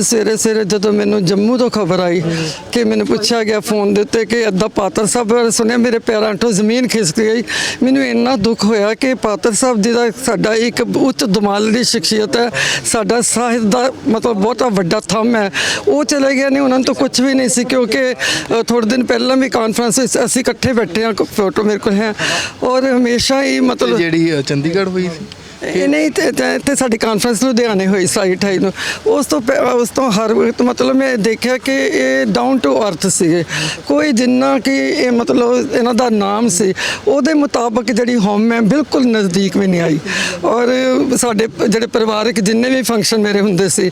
ਸਵੇਰੇ ਸਵੇਰੇ ਜਦੋਂ ਮੈਨੂੰ ਜੰਮੂ ਤੋਂ ਖਬਰ ਆਈ ਕਿ ਮੈਨੂੰ ਪੁੱਛਿਆ ਗਿਆ ਫੋਨ ਦੇ ਉੱਤੇ ਕਿ ਅੱਦਾ ਪਾਤਰ ਸਾਹਿਬ ਬਾਰੇ ਸੁਣਿਆ ਮੇਰੇ ਪੈਰਾਂ ਤੋਂ ਜ਼ਮੀਨ ਖਿਸਕ ਗਈ। ਮੈਨੂੰ ਇੰਨਾ ਦੁੱਖ ਹੋਇਆ ਕਿ ਪਾਤਰ ਸਾਹਿਬ ਜੀ ਦਾ ਸਾਡਾ ਇੱਕ ਉੱਚ ਦਮਾਲ ਦੀ ਸ਼ਖਸੀਅਤ ਹੈ। ਸਾਡਾ ਸਾਹਿਤ ਦਾ ਮਤਲਬ ਬਹੁਤਾ ਵੱਡਾ ਥੰਮ ਹੈ। ਉਹ ਚਲੇ ਗਏ ਨੇ ਉਹਨਾਂ ਨੂੰ ਤਾਂ ਕੁਝ ਵੀ ਨਹੀਂ ਸੀ ਕਿਉਂਕਿ ਅ, ਥੋੜ੍ਹੇ ਦਿਨ ਪਹਿਲਾਂ ਵੀ ਕਾਨਫਰੰਸ ਅਸੀਂ ਇਕੱਠੇ ਬੈਠੇ ਹਾਂ ਫੋਟੋ ਮੇਰੇ ਕੋਲ ਹੈ। ਔਰ ਹਮੇਸ਼ਾ ਹੀ ਮਤਲਬ ਜਿਹੜੀ ਚੰਡੀਗੜ੍ਹ ਹੋਈ ਸੀ? ਇਹ ਨਹੀਂ ਤੇ ਤੇ- ਤੇ ਸਾਡੀ ਕਾਨਫਰੰਸ ਲੁਧਿਆਣੇ ਹੋਈ ਸਾਈ 28 ਨੂੰ। ਉਸ ਤੋਂ ਪਹਿ- ਉਸ ਤੋਂ ਹਰ ਵਕਤ ਮਤਲਬ ਮੈਂ ਦੇਖਿਆ ਕਿ ਇਹ ਡਾਊਨ ਟੂ ਅਰਥ ਸੀਗੇ। ਕੋਈ ਜਿੰਨਾ ਕਿ ਇਹ ਮਤਲਬ ਇਹਨਾਂ ਦਾ ਨਾਮ ਸੀ, ਉਹਦੇ ਮੁਤਾਬਕ ਜਿਹੜੀ ਹੋਮ ਹੈ ਬਿਲਕੁਲ ਨਜ਼ਦੀਕ ਵੀ ਨਹੀਂ ਆਈ। ਔਰ ਸਾਡੇ ਪ- ਜਿਹੜੇ ਪਰਿਵਾਰਕ ਜਿੰਨੇ ਵੀ ਫੰਕਸ਼ਨ ਮੇਰੇ ਹੁੰਦੇ ਸੀ,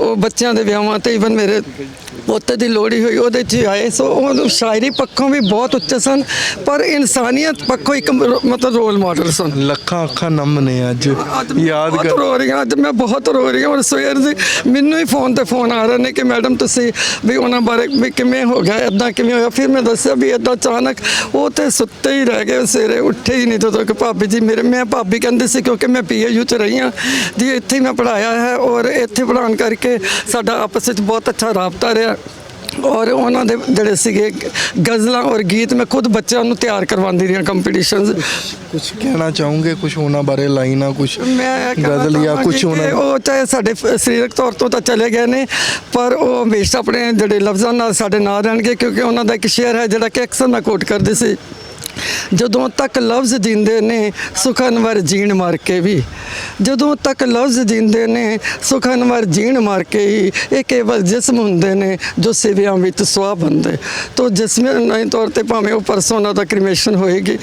ਉਹ ਬੱਚਿਆਂ ਦੇ ਵਿਆਹਾਂ ਤੇ ਇਵਨ ਮੇਰੇ ਪੋਤੇ ਦੀ ਲੋਹੜੀ ਹੋਈ, ਉਹਦੇ 'ਚ ਹੀ ਆਏ। ਸੋ ਉਹ ਸ਼ਾਇਰੀ ਪੱਖੋਂ ਵੀ ਬਹੁਤ ਉੱਚੇ ਸਨ, ਪਰ ਇਨਸਾਨੀਅਤ ਪੱਖੋਂ ਇੱਕ ਰ- ਮਤਲਬ ਰੋਲ ਮਾਡਲ ਸਨ। ਲੱਖਾਂ ਅੱਖਾਂ ਨਮ ਨੇ ਅੱਜ। ਅੱਜ ਯਾਦ ਕਰ ਰੋ ਰਹੀ ਹਾਂ ਅੱਜ ਮੈਂ ਬਹੁਤ ਰੋ ਰਹੀ ਹਾਂ ਔਰ ਸਵੇਰ ਦੇ ਮੈਨੂੰ ਹੀ ਫੋਨ ਤੇ ਫੋਨ ਆ ਰਹੇ ਨੇ ਕਿ ਮੈਡਮ ਤੁਸੀਂ ਵੀ ਉਹਨਾਂ ਬਾਰੇ ਵੀ ਕਿਵੇਂ ਹੋ ਗਿਆ ਇਦਾਂ ਕਿਵੇਂ ਹੋਇਆ? ਫਿਰ ਮੈਂ ਦੱਸਿਆ ਵੀ ਇਦਾਂ ਅਚਾਨਕ ਉਹ ਤੇ ਸੁੱਤੇ ਹੀ ਰਹਿ ਗਏ ਸਵੇਰੇ ਉੱਠੇ ਹੀ ਨਹੀਂ ਜਦੋਂ ਕਿ ਭਾਬੀ ਜੀ ਮੇਰੇ ਮੈਂ ਭਾਬੀ ਕਹਿੰਦੇ ਸੀ ਕਿਉਂਕਿ ਮੈਂ ਪੀਏਯੂ ਚ ਰਹੀ ਹਾਂ ਜੀ ਇੱਥੇ ਹੀ ਮੈਂ ਪੜਾਇਆ ਹੈ ਔਰ ਇੱਥੇ ਪੜਾਉਣ ਕਰਕੇ ਸਾਡਾ ਆਪਸ ਵਿੱਚ ਬਹੁਤ ਅੱਛਾ ਰਾਬਤਾ ਰਿਹਾ। ਔਰ ਉਹਨਾਂ ਦੇ ਜਿਹੜੇ ਸੀਗੇ ਗਜ਼ਲਾਂ ਔਰ ਗੀਤ ਮੈਂ ਖੁਦ ਬੱਚਿਆਂ ਨੂੰ ਤਿਆਰ ਕਰਵਾਉਂਦੀ ਰਹੀ ਕੰਪੀਟੀਸ਼ਨਸ ਕੁਝ ਕਹਿਣਾ ਚਾਹੋਗੇ? ਕੁਝ ਉਹਨਾਂ ਬਾਰੇ ਲਾਈਨਾਂ ਕੁਝ ਗਜ਼ਲ ਜਾਂ ਕੁਝ ਉਹਨਾਂ ਉਹ ਚਾਹੇ ਸਾਡੇ ਸਰੀਰਕ ਤੌਰ ਤੋਂ ਤਾਂ ਚਲੇ ਗਏ ਨੇ ਪਰ ਉਹ ਹਮੇਸ਼ਾ ਆਪਣੇ ਜਿਹੜੇ ਲਫ਼ਜ਼ਾਂ ਨਾਲ ਸਾਡੇ ਨਾਲ ਰਹਿਣਗੇ ਕਿਉਂਕਿ ਉਹਨਾਂ ਦਾ ਇੱਕ ਸ਼ੇਅਰ ਹੈ ਜਿਹੜਾ ਕਿ ਅਕਸਰ ਮੈਂ ਕੋਟ ਕਰਦੀ ਸੀ। ਜਦੋਂ ਤੱਕ ਲਫ਼ਜ਼ ਜਿੰਦੇ ਨੇ ਸੁਖਨਵਰ ਜੀਣ ਮਾਰ ਕੇ ਵੀ। ਜਦੋਂ ਤੱਕ ਲਫ਼ਜ਼ ਜਿੰਦੇ ਨੇ ਸੁਖਨਵਰ ਜੀਣ ਮਾਰ ਕੇ ਹੀ ਇਹ ਕੇਵਲ ਜਿਸਮ ਹੁੰਦੇ ਨੇ ਜੋ ਸਿਵਿਆਂ ਵਿੱਚ ਸੁਆਹ ਬੰਦੇ। ਤੋ ਜਿਸਮਾਨੀ ਤੌਰ ਤੇ ਭਾਵੇਂ ਉਹ ਪਰਸੋਂ ਉਹਨਾਂ ਦਾ ਕ੍ਰਿਮੇਸ਼ਨ ਹੋਏਗੀ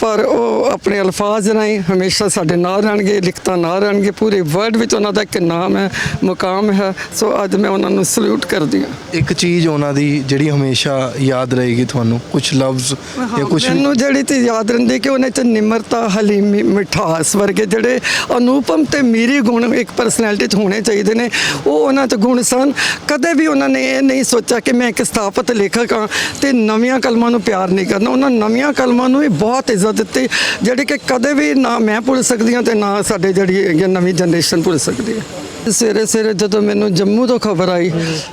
ਪਰ ਉਹ ਆਪਣੇ ਅਲਫਾਜ਼ ਰਾਹੀਂ ਹਮੇਸ਼ਾ ਸਾਡੇ ਨਾਲ ਰਹਿਣਗੇ ਲਿਖਤਾਂ ਨਾਲ ਰਹਿਣਗੇ। ਪੂਰੇ ਵਰਲਡ ਵਿੱਚ ਉਹਨਾਂ ਦਾ ਇੱਕ ਨਾਮ ਹੈ ਮੁਕਾਮ ਹੈ। ਸੋ ਅੱਜ ਮੈਂ ਉਹਨਾਂ ਨੂੰ ਸਲੂਟ ਕਰਦੀ ਹਾਂ। ਇੱਕ ਚੀਜ਼ ਉਹਨਾਂ ਦੀ ਜਿਹੜੀ ਹਮੇਸ਼ਾ ਯਾਦ ਰਹੇਗੀ ਤੁਹਾਨੂੰ ਕੁਝ ਲਫ਼ਜ਼ ਜਾਂ ਕੁਝ ਮੈਨੂੰ ਜਿਹੜੀ ਚੀਜ਼ ਯਾਦ ਰਹਿੰਦੀ ਕਿ ਉਹਨਾਂ ਚ ਨਿਮਰਤਾ ਹਲੀਮੀ ਮਿਠਾਸ ਵਰਗੇ ਜਿਹੜੇ ਅਨੂਪਮ ਤੇ ਮੀਰੀ ਗੁਣ ਇੱਕ ਪਰਸਨੈਲਿਟੀ ਚ ਹੋਣੇ ਚਾਹੀਦੇ ਨੇ, ਉਹ ਉਹਨਾਂ ਚ ਗੁਣ ਸਨ। ਕਦੇ ਵੀ ਉਹਨਾਂ ਨੇ ਇਹ ਨਹੀਂ ਸੋਚਿਆ ਕਿ ਮੈਂ ਇੱਕ ਸਥਾਪਤ ਲੇਖਕ ਹਾਂ ਤੇ ਨਵੀਆਂ ਕਲਮਾਂ ਨੂੰ ਪਿਆਰ ਨਹੀਂ ਕਰਨਾ। ਉਹਨਾਂ ਨਵੀਆਂ ਕਲਮਾਂ ਨੂੰ ਵੀ ਬਹੁਤ ਇੱਜ਼ਤ ਦਿੱਤੀ, ਜਿਹੜੀ ਕਿ ਕਦੇ ਵੀ ਨਾ ਮੈਂ ਭੁੱਲ ਸਕਦੀ ਹਾਂ ਤੇ ਨਾ ਸਾਡੇ ਜਿਹੜੀ ਹੈਗੀ ਆ ਨਵੀਂ ਜਨਰੇਸ਼ਨ ਭੁੱਲ ਸਕਦੀ ਹੈ। ਸਵੇਰੇ ਸਵੇਰੇ ਜਦੋਂ ਮੈਨੂੰ ਜੰਮੂ ਤੋਂ ਖਬਰ ਆਈ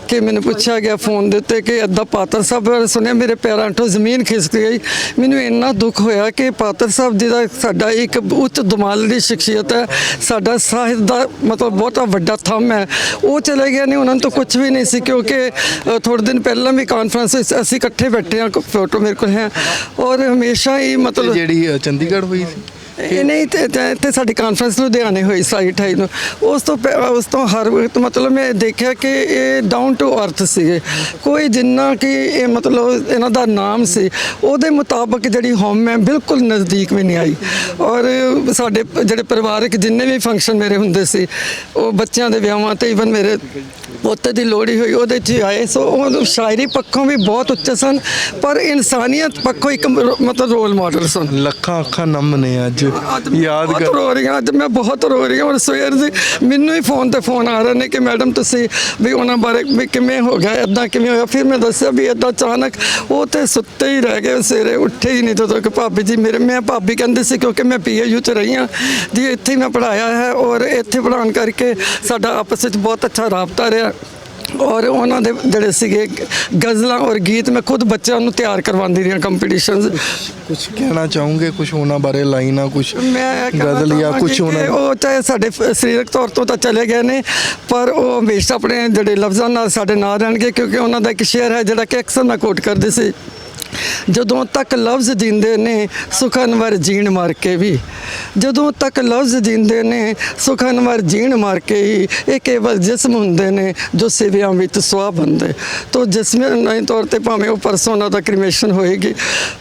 ਕਿ ਮੈਨੂੰ ਪੁੱਛਿਆ ਗਿਆ ਫੋਨ ਦੇ ਉੱਤੇ ਕਿ ਅੱਦਾ ਪਾਤਰ ਸਾਹਿਬ ਸੁਣਿਆ ਮੇਰੇ ਪੈਰਾਂ ਤੋਂ ਜ਼ਮੀਨ ਖਿਸਕ ਗਈ। ਮੈਨੂੰ ਇੰਨਾ ਦੁੱਖ ਹੋਇਆ ਕਿ ਪਾਤਰ ਸਾਹਿਬ ਜੀ ਦਾ ਸਾਡਾ ਇੱਕ ਉੱਚ ਦਮਾਲ ਦੀ ਸ਼ਖਸੀਅਤ ਹੈ ਸਾਡਾ ਸਾਹਿਤ ਦਾ ਮਤਲਬ ਬਹੁਤਾ ਵੱਡਾ ਥੰਮ ਹੈ। ਉਹ ਚਲੇ ਗਏ ਨੇ ਉਹਨਾਂ ਨੂੰ ਤਾਂ ਕੁਝ ਵੀ ਨਹੀਂ ਸੀ ਕਿਉਂਕਿ ਅ, ਥੋੜ੍ਹੇ ਦਿਨ ਪਹਿਲਾਂ ਵੀ ਕਾਨਫਰੰਸ ਵਿੱਚ ਅਸੀਂ ਇਕੱਠੇ ਬੈਠੇ ਹਾਂ ਫੋਟੋ ਮੇਰੇ ਕੋਲ ਹੈ। ਔਰ ਹਮੇਸ਼ਾ ਹੀ ਮਤਲਬ ਜਿਹੜੀ ਅ, ਚੰਡੀਗੜ੍ਹ ਹੋਈ ਸੀ? ਇਹ ਨਹੀਂ ਤੇ ਤੇ- ਤੇ ਸਾਡੀ ਕਾਨਫਰੰਸ ਲੁਧਿਆਣੇ ਹੋਈ ਸਾਈ 28 ਨੂੰ ਉਸ ਤੋਂ ਪਹਿ- ਉਸ ਤੋਂ ਹਰ ਵਕਤ ਮਤਲਬ ਮੈਂ ਦੇਖਿਆ ਕਿ ਇਹ ਡਾਊਨ ਟੂ ਅਰਥ ਸੀਗੇ। ਕੋਈ ਜਿੰਨਾ ਕਿ ਇਹ ਮਤਲਬ ਇਹਨਾਂ ਦਾ ਨਾਮ ਸੀ ਉਹਦੇ ਮੁਤਾਬਕ ਜਿਹੜੀ ਹੋਮ ਹੈ ਬਿਲਕੁਲ ਨਜ਼ਦੀਕ ਵੀ ਨਹੀਂ ਆਈ। ਔਰ ਸਾਡੇ ਪ- ਜਿਹੜੇ ਪਰਿਵਾਰਕ ਜਿੰਨੇ ਵੀ ਫੰਕਸ਼ਨ ਮੇਰੇ ਹੁੰਦੇ ਸੀ ਉਹ ਬੱਚਿਆਂ ਦੇ ਵਿਆਹਾਂ ਤੇ ਇਵਨ ਮੇਰੇ ਪੋਤੇ ਦੀ ਲੋੜੀ ਹੋਈ ਉਹਦੇ 'ਚ ਹੀ ਆਏ। ਸੋ ਉਹ ਸ਼ਾਇਰੀ ਪੱਖੋਂ ਵੀ ਬਹੁਤ ਉੱਚੇ ਸਨ ਪਰ ਇਨਸਾਨੀਅਤ ਪੱਖੋਂ ਇੱਕ ਮਤਲਬ ਰੋਲ ਮਾਡਲ ਸਨ। ਲੱਖਾਂ ਅੱਖਾਂ ਨਮ ਨੇ ਅੱਜ। ਮੈਂ ਯਾਦ ਕਰ ਰੋ ਰਹੀ ਹਾਂ ਅੱਜ ਮੈਂ ਬਹੁਤ ਰੋ ਰਹੀ ਹਾਂ ਔਰ ਸਵੇਰ ਦੇ ਮੈਨੂੰ ਹੀ ਫੋਨ ਤੇ ਫੋਨ ਆ ਰਹੇ ਨੇ ਕਿ ਮੈਡਮ ਤੁਸੀਂ ਵੀ ਉਹਨਾਂ ਬਾਰੇ ਵੀ ਕਿਵੇਂ ਹੋ ਗਿਆ ਇਦਾਂ ਕਿਵੇਂ ਹੋਇਆ? ਫਿਰ ਮੈਂ ਦੱਸਿਆ ਵੀ ਇਦਾਂ ਅਚਾਨਕ ਉਹ ਤੇ ਸੁੱਤੇ ਹੀ ਰਹਿ ਗਏ ਸਵੇਰੇ ਉੱਠੇ ਹੀ ਨਹੀਂ ਜਦੋਂ ਕਿ ਭਾਬੀ ਜੀ ਮੇਰੇ ਮੈਂ ਭਾਬੀ ਕਹਿੰਦੇ ਸੀ ਕਿਉਂਕਿ ਮੈਂ ਪੀਏਯੂ ਚ ਰਹੀ ਹਾਂ ਜੀ ਇੱਥੇ ਹੀ ਮੈਂ ਪੜਾਇਆ ਹੈ ਔਰ ਇੱਥੇ ਪੜਾਉਣ ਕਰਕੇ ਸਾਡਾ ਆਪਸ ਵਿੱਚ ਬਹੁਤ ਅੱਛਾ ਰਾਬਤਾ ਰਿਹਾ। ਔਰ ਉਹਨਾਂ ਦੇ ਜਿਹੜੇ ਸੀਗੇ ਗਜ਼ਲਾਂ ਔਰ ਗੀਤ ਮੈਂ ਖੁਦ ਬੱਚਿਆਂ ਨੂੰ ਤਿਆਰ ਕਰਵਾਉਂਦੀ ਰਹੀ ਕੰਪੀਟੀਸ਼ਨਸ। ਕੁਝ ਕਹਿਣਾ ਚਾਹੋਗੇ? ਕੁਝ ਉਹਨਾਂ ਬਾਰੇ ਲਾਈਨਾਂ ਕੁਝ ਗਜ਼ਲ ਜਾਂ ਕੁਝ ਉਹਨਾਂ ਉਹ ਚਾਹੇ ਸਾਡੇ ਸਰੀਰਕ ਤੌਰ ਤੋਂ ਤਾਂ ਚਲੇ ਗਏ ਨੇ ਪਰ ਉਹ ਹਮੇਸ਼ਾ ਆਪਣੇ ਜਿਹੜੇ ਲਫ਼ਜ਼ਾਂ ਨਾਲ ਸਾਡੇ ਨਾਲ ਰਹਿਣਗੇ ਕਿਉਂਕਿ ਉਹਨਾਂ ਦਾ ਇੱਕ ਸ਼ੇਅਰ ਹੈ ਜਿਹੜਾ ਕਿ ਅਕਸਰ ਮੈਂ ਕੋਟ ਕਰਦੀ ਸੀ। ਜਦੋਂ ਤੱਕ ਲਫ਼ਜ਼ ਜਿੰਦੇ ਨੇ ਸੁਖਨਵਰ ਜੀਣ ਮਾਰ ਕੇ ਵੀ। ਜਦੋਂ ਤੱਕ ਲਫ਼ਜ਼ ਜਿੰਦੇ ਨੇ ਸੁਖਨਵਰ ਜੀਣ ਮਾਰ ਕੇ ਹੀ ਇਹ ਕੇਵਲ ਜਿਸਮ ਹੁੰਦੇ ਨੇ ਜੋ ਸਿਵਿਆਂ ਵਿੱਚ ਸੁਆਹ ਬੰਦੇ। ਤੋ ਜਿਸਮਾਨੀ ਤੌਰ ਤੇ ਭਾਵੇਂ ਉਹ ਪਰਸੋਂ ਉਹਨਾਂ ਦਾ ਕ੍ਰਿਮੇਸ਼ਨ ਹੋਏਗੀ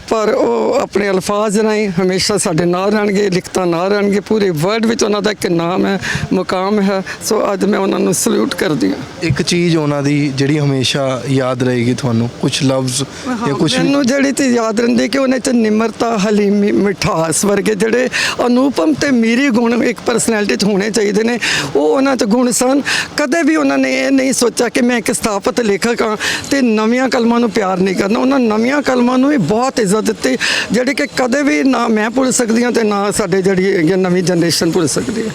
ਪਰ ਉਹ ਆਪਣੇ ਅਲਫਾਜ਼ ਰਾਹੀਂ ਹਮੇਸ਼ਾ ਸਾਡੇ ਨਾਲ ਰਹਿਣਗੇ ਲਿਖਤਾਂ ਨਾਲ ਰਹਿਣਗੇ। ਪੂਰੇ ਵਰਲਡ ਵਿੱਚ ਉਹਨਾਂ ਦਾ ਇੱਕ ਨਾਮ ਹੈ ਮੁਕਾਮ ਹੈ। ਸੋ ਅੱਜ ਮੈਂ ਉਹਨਾਂ ਨੂੰ ਸਲੂਟ ਕਰਦੀ ਹਾਂ। ਇੱਕ ਚੀਜ਼ ਉਹਨਾਂ ਦੀ ਜਿਹੜੀ ਹਮੇਸ਼ਾ ਯਾਦ ਰਹੇਗੀ ਤੁਹਾਨੂੰ ਕੁਝ ਲਫ਼ਜ਼ ਜਾਂ ਕੁਝ ਮੈਨੂੰ ਜਿਹੜੀ ਚੀਜ਼ ਯਾਦ ਰਹਿੰਦੀ ਕਿ ਉਹਨੇ ਚ ਨਿਮਰਤਾ, ਹਲੀਮੀ, ਮਿਠਾਸ ਵਰਗੇ ਜਿਹੜੇ ਅਨੂਪਮ ਤੇ ਮੀਰੀ ਗੁਣ ਇੱਕ ਪਰਸਨੈਲਿਟੀ ਚ ਹੋਣੇ ਚਾਹੀਦੇ ਨੇ, ਉਹ ਉਹਨਾਂ ਚ ਗੁਣ ਸਨ। ਕਦੇ ਵੀ ਉਹਨਾਂ ਨੇ ਇਹ ਨਹੀਂ ਸੋਚਿਆ ਕਿ ਮੈਂ ਇੱਕ ਸਥਾਪਤ ਲੇਖਕ ਹਾਂ ਤੇ ਨਵੀਆਂ ਕਲਮਾਂ ਨੂੰ ਪਿਆਰ ਨਹੀਂ ਕਰਨਾ। ਉਹਨਾਂ ਨਵੀਆਂ ਕਲਮਾਂ ਨੂੰ ਵੀ ਬਹੁਤ ਇੱਜ਼ਤ ਦਿੱਤੀ, ਜਿਹੜੇ ਕਿ ਕਦੇ ਵੀ ਨਾ ਮੈਂ ਭੁੱਲ ਸਕਦੀ ਹਾਂ ਤੇ ਨਾ ਸਾਡੇ ਜਿਹੜੀ ਹੈਗੀ ਆ ਨਵੀਂ ਜਨਰੇਸ਼ਨ ਭੁੱਲ ਸਕਦੀ ਹੈ।